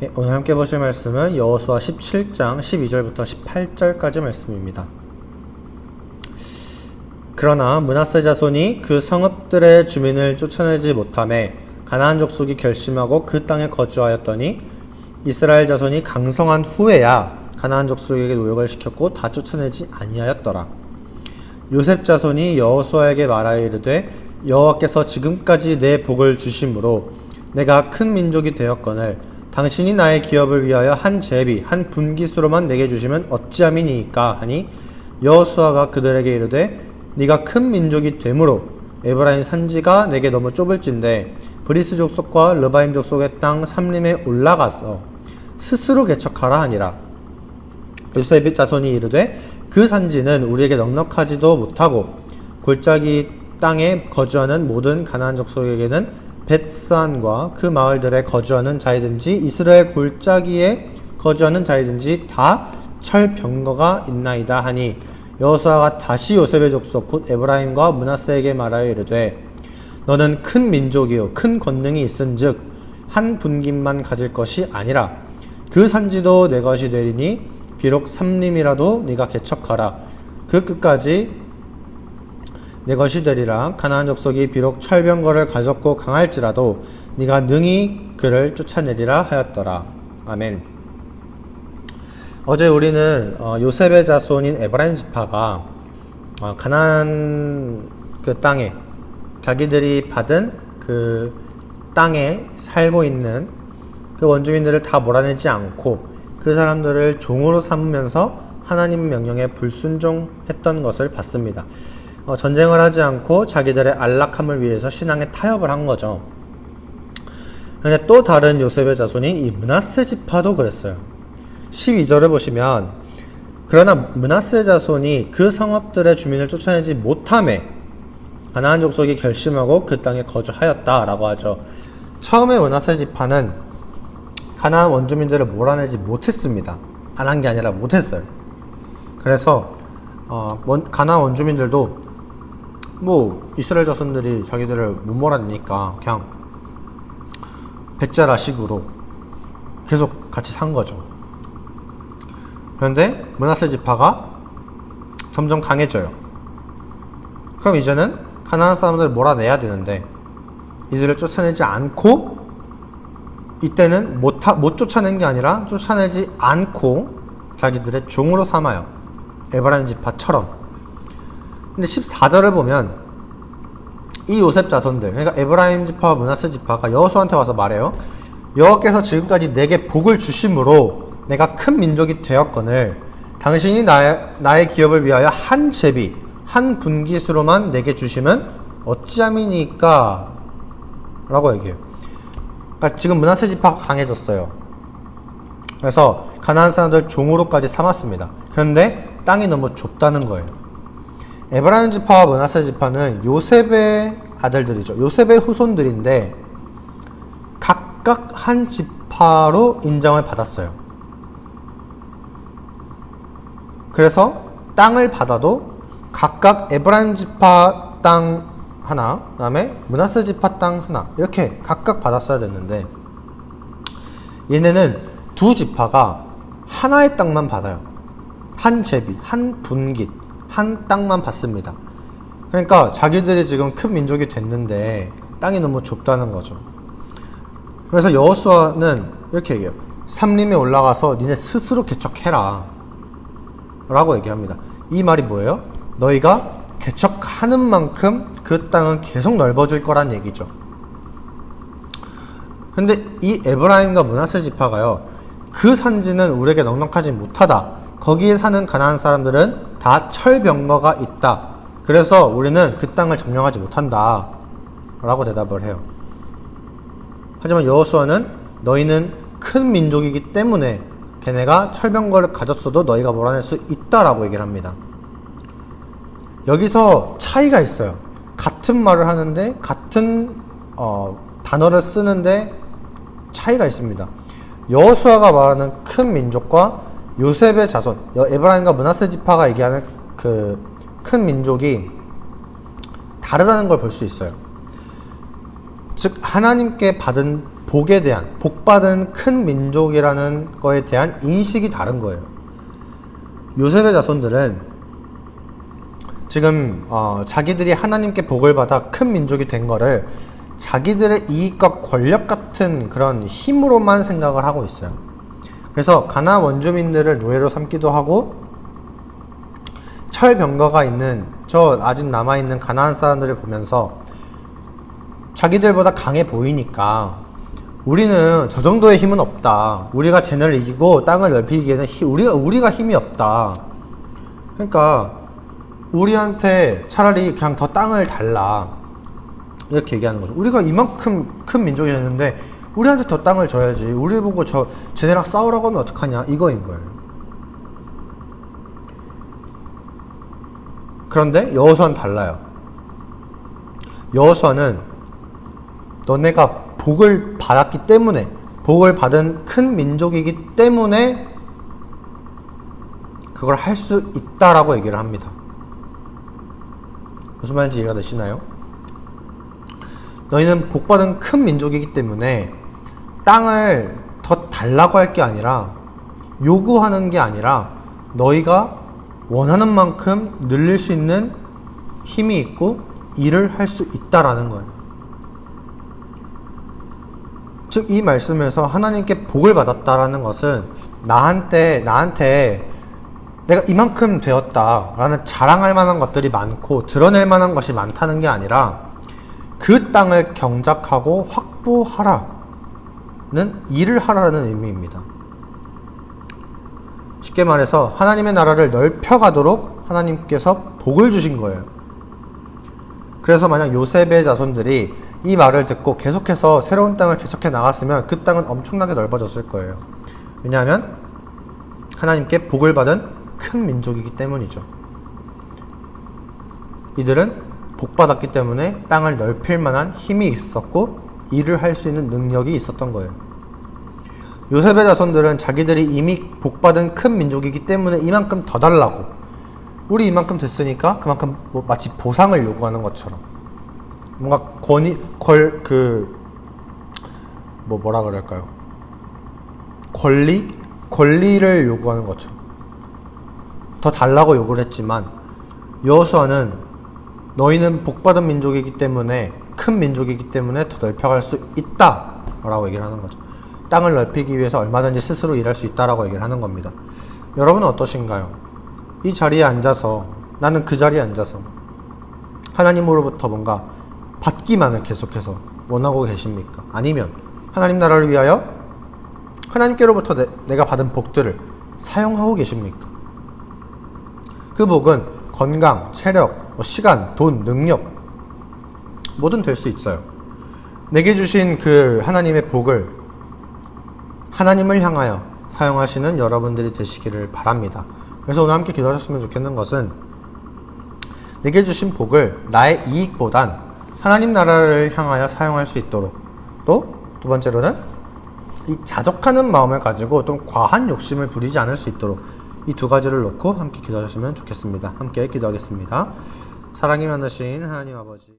네, 오늘 함께 보실 말씀은 여호수아 17장 12절부터 18절까지 말씀입니다. 그러나 문하세 자손이 그 성읍들의 주민을 쫓아내지 못함에 가나안 족속이 결심하고 그 땅에 거주하였더니 이스라엘 자손이 강성한 후에야 가나안 족속에게 노역을 시켰고 다 쫓아내지 아니하였더라. 요셉 자손이 여호수아에게 말하여 이르되 여호와께서 지금까지 내 복을 주심으로 내가 큰 민족이 되었거늘 당신이 나의 기업을 위하여 한 제비 한 분기수로만 내게 주시면 어찌함이니까 하니 여호수아가 그들에게 이르되 네가 큰 민족이 되므로 에브라임 산지가 내게 너무 좁을진데 브리스 족속과 르바임 족속의 땅 삼림에 올라가서 스스로 개척하라 하니라. 요셉의 자손이 이르되 그 산지는 우리에게 넉넉하지도 못하고 골짜기 땅에 거주하는 모든 가나안 족속에게는 벳스안과 그 마을들에 거주하는 자이든지 이스라엘 골짜기에 거주하는 자이든지 다 철병거가 있나이다 하니 여호수아가 다시 요셉의 족속 곧 에브라임과 문하세에게 말하여 이르되 너는 큰 민족이요 큰 권능이 있은즉 한 분깃만 가질 것이 아니라 그 산지도 내 것이 되리니 비록 삼림이라도 네가 개척하라. 그 끝까지 내 것이 되리라 가나안 족속이 비록 철병거를 가졌고 강할지라도 네가 능히 그를 쫓아내리라 하였더라 아멘. 어제 우리는 어, 요셉의 자손인 에브라임 지파가 어, 가나안 그 땅에 자기들이 받은 그 땅에 살고 있는 그 원주민들을 다 몰아내지 않고 그 사람들을 종으로 삼으면서 하나님 명령에 불순종했던 것을 봤습니다. 어, 전쟁을 하지 않고 자기들의 안락함을 위해서 신앙에 타협을 한 거죠. 그런데 또 다른 요셉의 자손인 이 문하세 지파도 그랬어요. 12절을 보시면 그러나 문하세 자손이 그 성읍들의 주민을 쫓아내지 못함에 가나안 족속이 결심하고 그 땅에 거주하였다라고 하죠. 처음에 문하세 지파는 가나안 원주민들을 몰아내지 못했습니다. 안 한 게 아니라 못했어요. 그래서 어, 원- 가나안 원주민들도 뭐 이스라엘 자손들이 자기들을 못 몰아내니까 그냥 배짜라식으로 계속 같이 산 거죠. 그런데 문하세 지파가 점점 강해져요. 그럼 이제는 가나안 사람들을 몰아내야 되는데 이들을 쫓아내지 않고 이때는 못, 하- 못 쫓아낸 게 아니라 쫓아내지 않고 자기들의 종으로 삼아요. 에브라임 지파처럼. 근데 14절을 보면 이 요셉 자손들, 그러니까 에브라임 지파와 문하세 지파가 여호수아한테 와서 말해요. 여호와께서 지금까지 내게 복을 주심으로 내가 큰 민족이 되었거늘 당신이 나의, 나의 기업을 위하여 한 제비, 한 분기수로만 내게 주시면 어찌함이니까? 라고 얘기해요. 그러니까 지금 문하세 지파가 강해졌어요. 그래서 가나안 사람들 종으로까지 삼았습니다. 그런데 땅이 너무 좁다는 거예요. 에브라임 지파와 문하세 지파는 요셉의 아들들이죠. 요셉의 후손들인데 각각 한 지파로 인정을 받았어요. 그래서 땅을 받아도 각각 에브라임 지파 땅 하나, 그다음에 문하세 지파 땅 하나 이렇게 각각 받았어야 됐는데 얘네는 두 지파가 하나의 땅만 받아요. 한 제비, 한 분깃, 한 땅만 받습니다. 그러니까 자기들이 지금 큰 민족이 됐는데 땅이 너무 좁다는 거죠. 그래서 여호수아는 이렇게 얘기해요. 삼림에 올라가서 니네 스스로 개척해라. 라고 얘기합니다. 이 말이 뭐예요? 너희가 개척하는 만큼 그 땅은 계속 넓어질 거란 얘기죠. 근데 이 에브라임과 문하세 지파가요. 그 산지는 우리에게 넉넉하지 못하다. 거기에 사는 가나안 사람들은 다 철병거가 있다. 그래서 우리는 그 땅을 점령하지 못한다. 라고 대답을 해요. 하지만 여호수아는 너희는 큰 민족이기 때문에 걔네가 철병거를 가졌어도 너희가 몰아낼 수 있다라고 얘기를 합니다. 여기서 차이가 있어요. 같은 말을 하는데 같은 어, 단어를 쓰는데 차이가 있습니다. 여호수아가 말하는 큰 민족과 요셉의 자손, 여- 에브라임과 문하세 지파가 얘기하는 그 큰 민족이 다르다는 걸 볼 수 있어요. 즉 하나님께 받은 복에 대한 복받은 큰 민족이라는 거에 대한 인식이 다른 거예요. 요셉의 자손들은 지금 어, 자기들이 하나님께 복을 받아 큰 민족이 된 거를 자기들의 이익과 권력 같은 그런 힘으로만 생각을 하고 있어요. 그래서 가나 원주민들을 노예로 삼기도 하고 철병거가 있는 저 아직 남아 있는 가나안 사람들을 보면서 자기들보다 강해 보이니까 우리는 저 정도의 힘은 없다. 우리가 쟤네를 이기고 땅을 넓히기에는 히- 우리가 우리가 힘이 없다. 그러니까 우리한테 차라리 그냥 더 땅을 달라. 이렇게 얘기하는 거죠. 우리가 이만큼 큰 민족이었는데 우리한테 더 땅을 줘야지. 우리 보고 저 쟤네랑 싸우라고 하면 어떡하냐 이거인 거예요. 그런데 여호수아는 달라요. 여호수아는 너네가 복을 받았기 때문에 복을 받은 큰 민족이기 때문에 그걸 할 수 있다라고 얘기를 합니다. 무슨 말인지 이해가 되시나요? 너희는 복받은 큰 민족이기 때문에 땅을 더 달라고 할 게 아니라 요구하는 게 아니라 너희가 원하는 만큼 늘릴 수 있는 힘이 있고 일을 할 수 있다라는 거예요. 즉 이 말씀에서 하나님께 복을 받았다라는 것은 나한테 나한테 내가 이만큼 되었다라는 자랑할 만한 것들이 많고 드러낼 만한 것이 많다는 게 아니라 그 땅을 경작하고 확보하라 는 일을 하라는 의미입니다. 쉽게 말해서 하나님의 나라를 넓혀가도록 하나님께서 복을 주신 거예요. 그래서 만약 요셉의 자손들이 이 말을 듣고 계속해서 새로운 땅을 개척해 나갔으면 그 땅은 엄청나게 넓어졌을 거예요. 왜냐하면 하나님께 복을 받은 큰 민족이기 때문이죠. 이들은 복받았기 때문에 땅을 넓힐 만한 힘이 있었고 일을 할 수 있는 능력이 있었던 거예요. 요셉의 자손들은 자기들이 이미 복받은 큰 민족이기 때문에 이만큼 더 달라고 우리 이만큼 됐으니까 그만큼 뭐 마치 보상을 요구하는 것처럼 뭔가 권위 걸그 뭐 뭐라 그럴까요? 권리 권리를 요구하는 것처럼 더 달라고 요구를 했지만 여호수아는 너희는 복받은 민족이기 때문에 큰 민족이기 때문에 더 넓혀갈 수 있다라고 얘기를 하는 거죠. 땅을 넓히기 위해서 얼마든지 스스로 일할 수 있다라고 얘기를 하는 겁니다. 여러분은 어떠신가요? 이 자리에 앉아서 나는 그 자리에 앉아서 하나님으로부터 뭔가 받기만을 계속해서 원하고 계십니까? 아니면 하나님 나라를 위하여 하나님께로부터 내, 내가 받은 복들을 사용하고 계십니까? 그 복은 건강, 체력, 뭐 시간, 돈, 능력 뭐든 될 수 있어요. 내게 주신 그 하나님의 복을 하나님을 향하여 사용하시는 여러분들이 되시기를 바랍니다. 그래서 오늘 함께 기도하셨으면 좋겠는 것은 내게 주신 복을 나의 이익보단 하나님 나라를 향하여 사용할 수 있도록 또 두 번째로는 이 자족하는 마음을 가지고 좀 과한 욕심을 부리지 않을 수 있도록 이 두 가지를 놓고 함께 기도하셨으면 좋겠습니다. 함께 기도하겠습니다. 사랑이 많으신 하나님 아버지.